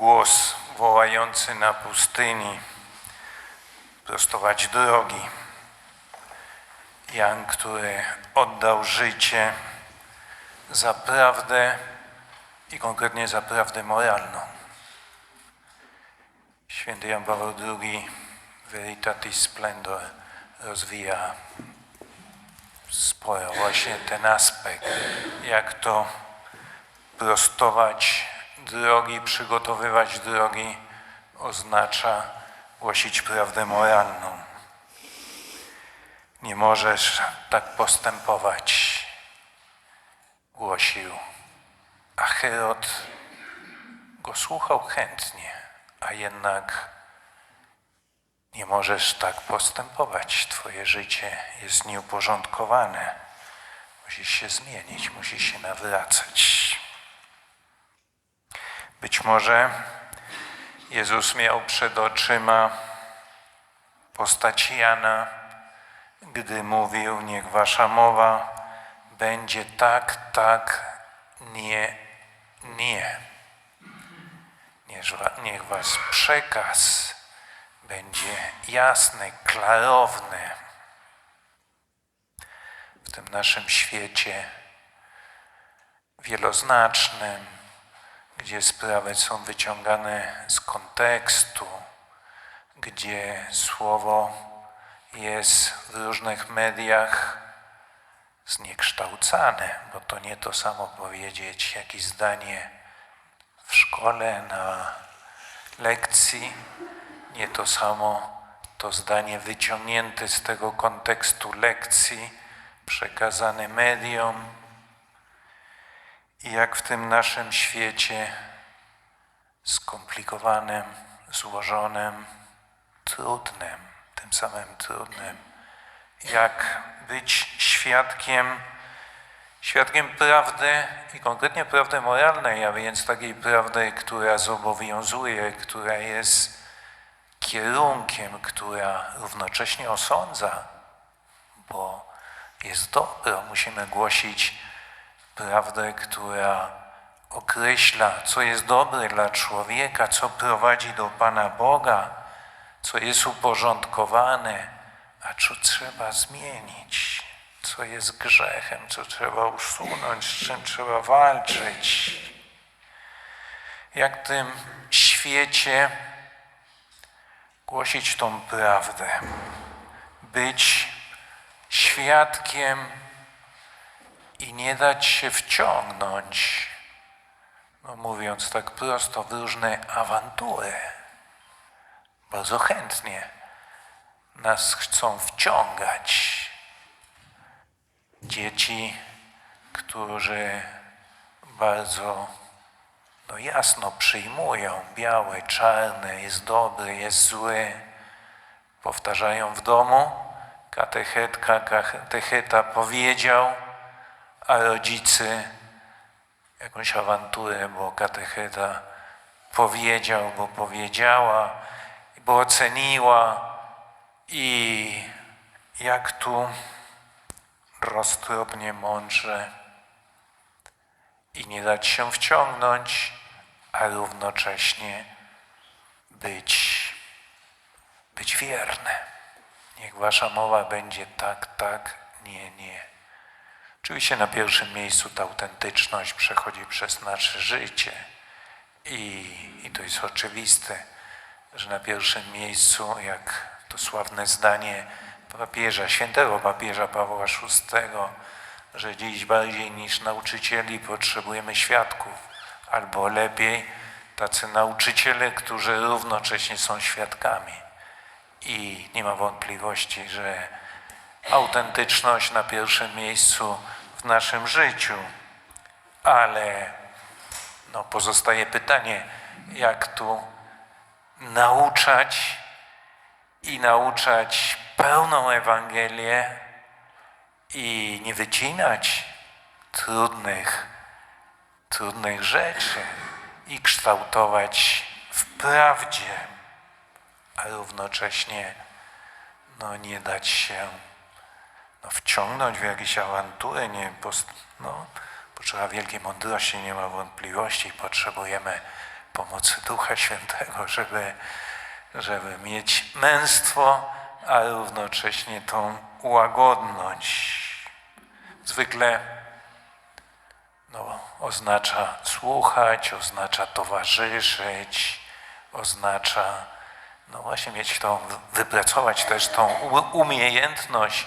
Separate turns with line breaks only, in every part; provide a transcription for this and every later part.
głos wołający na pustyni, prostować drogi. Jan, który oddał życie za prawdę i konkretnie za prawdę moralną. Święty Jan Paweł II Veritatis Splendor rozwija sporo właśnie ten aspekt, jak to prostować drogi, przygotowywać drogi oznacza głosić prawdę moralną. Nie możesz tak postępować, głosił. A Herod go słuchał chętnie, a jednak nie możesz tak postępować. Twoje życie jest nieuporządkowane. Musisz się zmienić, musisz się nawracać. Być może Jezus miał przed oczyma postać Jana, gdy mówił: Niech wasza mowa będzie tak, tak, nie, nie. Niech was przekaz będzie jasny, klarowny. W tym naszym świecie wieloznacznym, gdzie sprawy są wyciągane z kontekstu, gdzie słowo jest w różnych mediach zniekształcane, bo to nie to samo powiedzieć jakieś zdanie w szkole, na lekcji, nie to samo to zdanie wyciągnięte z tego kontekstu lekcji, przekazane mediom. Jak w tym naszym świecie skomplikowanym, złożonym, trudnym, tym samym trudnym, jak być świadkiem, świadkiem prawdy i konkretnie prawdy moralnej, a więc takiej prawdy, która zobowiązuje, która jest kierunkiem, która równocześnie osądza, bo jest dobro. Musimy głosić prawdę, która określa, co jest dobre dla człowieka, co prowadzi do Pana Boga, co jest uporządkowane, a co trzeba zmienić, co jest grzechem, co trzeba usunąć, z czym trzeba walczyć. Jak w tym świecie głosić tą prawdę, być świadkiem i nie dać się wciągnąć, no mówiąc tak prosto, w różne awantury. Bardzo chętnie nas chcą wciągać. Dzieci, którzy bardzo no jasno przyjmują białe, czarne, jest dobry, jest zły. Powtarzają w domu, katechetka, katecheta powiedział, a rodzice jakąś awanturę, bo katecheta powiedział, bo powiedziała, bo oceniła i jak tu roztropnie, mądrze i nie dać się wciągnąć, a równocześnie być, być wierny. Niech wasza mowa będzie tak, tak, nie, nie. Oczywiście na pierwszym miejscu ta autentyczność przechodzi przez nasze życie i, i to jest oczywiste, że na pierwszym miejscu, jak to sławne zdanie papieża, świętego papieża Pawła VI, że dziś bardziej niż nauczycieli potrzebujemy świadków, albo lepiej tacy nauczyciele, którzy równocześnie są świadkami. I nie ma wątpliwości, że autentyczność na pierwszym miejscu w naszym życiu, ale no, pozostaje pytanie, jak tu nauczać i nauczać pełną Ewangelię i nie wycinać trudnych, trudnych rzeczy i kształtować w prawdzie, a równocześnie no, nie dać się no, wciągnąć w jakieś awantury, nie, no, potrzeba wielkiej mądrości, nie ma wątpliwości, potrzebujemy pomocy Ducha Świętego, żeby, żeby mieć męstwo, a równocześnie tą łagodność. Zwykle no, oznacza słuchać, oznacza towarzyszyć, oznacza no właśnie mieć tą, wypracować też tą umiejętność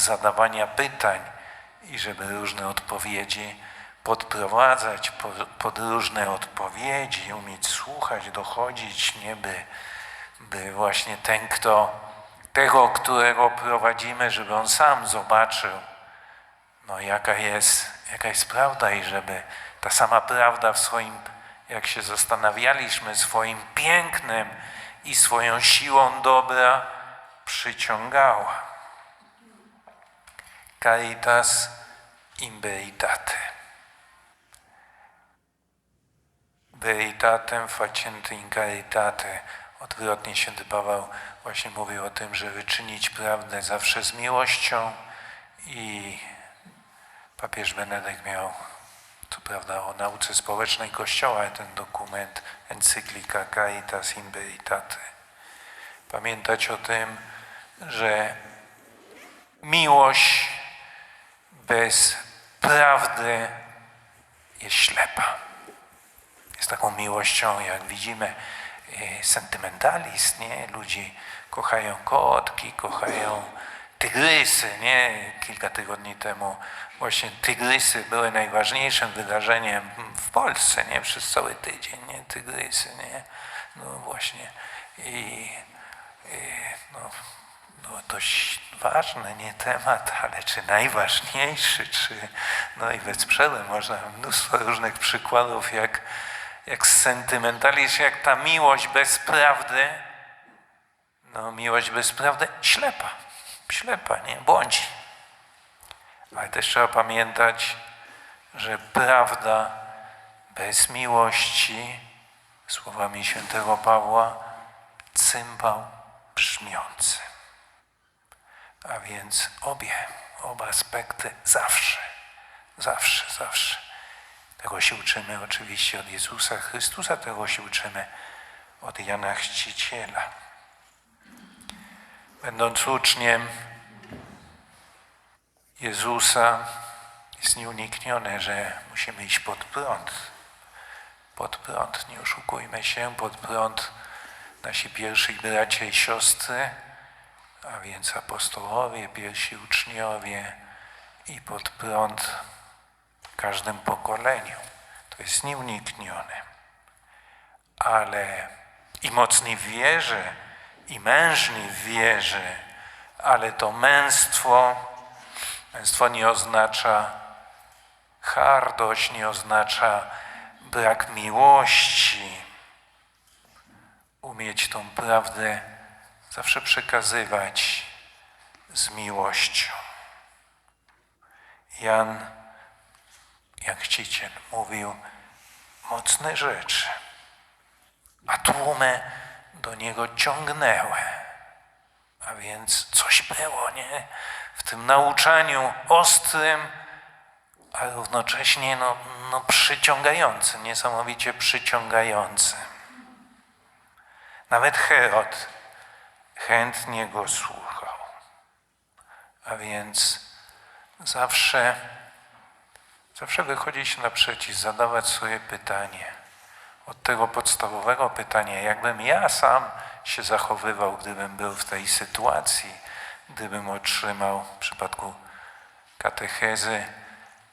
zadawania pytań i żeby różne odpowiedzi podprowadzać pod, różne odpowiedzi, umieć słuchać, dochodzić, nie by, by właśnie ten, kto tego, którego prowadzimy, żeby on sam zobaczył, no jaka jest, jaka jest prawda i żeby ta sama prawda w swoim, jak się zastanawialiśmy, swoim pięknem i swoją siłą dobra przyciągała. Caritas in veritate. Veritatem faciente in caritate. Odwrotnie się Paweł właśnie mówił o tym, żeby czynić prawdę zawsze z miłością i papież Benedykt miał, co prawda, o nauce społecznej Kościoła ten dokument, encyklika Caritas in Veritate. Pamiętać o tym, że miłość bez prawdy jest ślepa. Jest taką miłością, jak widzimy, e, sentymentalizm, nie? Ludzi kochają kotki, kochają tygrysy, nie? Kilka tygodni temu właśnie tygrysy były najważniejszym wydarzeniem w Polsce, nie? Przez cały tydzień, nie? Tygrysy, nie? No właśnie. I, i no, no, dość ważny, nie temat, ale czy najważniejszy, czy no i bezprzedem można mnóstwo różnych przykładów, jak, jak sentymentalizm, jak ta miłość bez prawdy, no miłość bez prawdy ślepa, ślepa, nie, błądzi. Ale też trzeba pamiętać, że prawda bez miłości, słowami świętego Pawła, cymbał brzmiący. A więc obie, oba aspekty zawsze, zawsze, zawsze. Tego się uczymy oczywiście od Jezusa Chrystusa, tego się uczymy od Jana Chrzciciela. Będąc uczniem Jezusa, jest nieuniknione, że musimy iść pod prąd. Pod prąd, nie oszukujmy się, pod prąd nasi pierwsi bracia i siostry, a więc apostołowie, pierwsi uczniowie i pod prąd w każdym pokoleniu. To jest nieuniknione. Ale i mocni w wierze, i mężni w wierze, ale to męstwo, męstwo nie oznacza hardość, nie oznacza brak miłości. Umieć tą prawdę zawsze przekazywać z miłością. Jan, jak chciciel, mówił mocne rzeczy, a tłumy do niego ciągnęły. A więc coś było, nie? W tym nauczaniu ostrym, a równocześnie no, no przyciągającym, niesamowicie przyciągającym. Nawet Herod chętnie go słuchał. A więc zawsze, zawsze wychodzić naprzeciw, zadawać sobie pytanie. Od tego podstawowego pytania, jakbym ja sam się zachowywał, gdybym był w tej sytuacji, gdybym otrzymał w przypadku katechezy,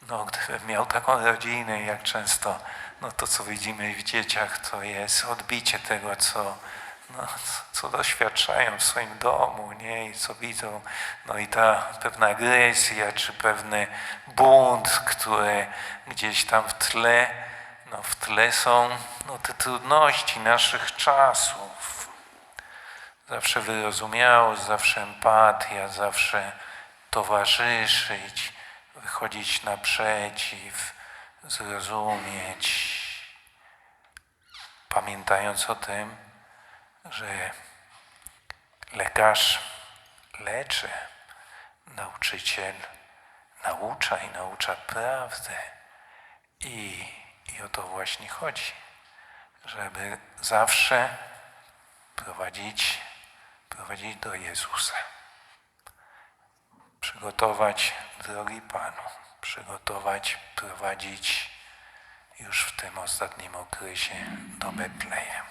no gdybym miał taką rodzinę, jak często, no to co widzimy w dzieciach, to jest odbicie tego, co no, co doświadczają w swoim domu, nie? I co widzą. No i ta pewna agresja, czy pewny bunt, który gdzieś tam w tle, no w tle są no, te trudności naszych czasów. Zawsze wyrozumiałość, zawsze empatia, zawsze towarzyszyć, wychodzić naprzeciw, zrozumieć, pamiętając o tym, że lekarz leczy, nauczyciel naucza i naucza prawdę. I, I o to właśnie chodzi, żeby zawsze prowadzić, prowadzić do Jezusa. Przygotować drogi Panu, przygotować, prowadzić już w tym ostatnim okresie do Betlejem.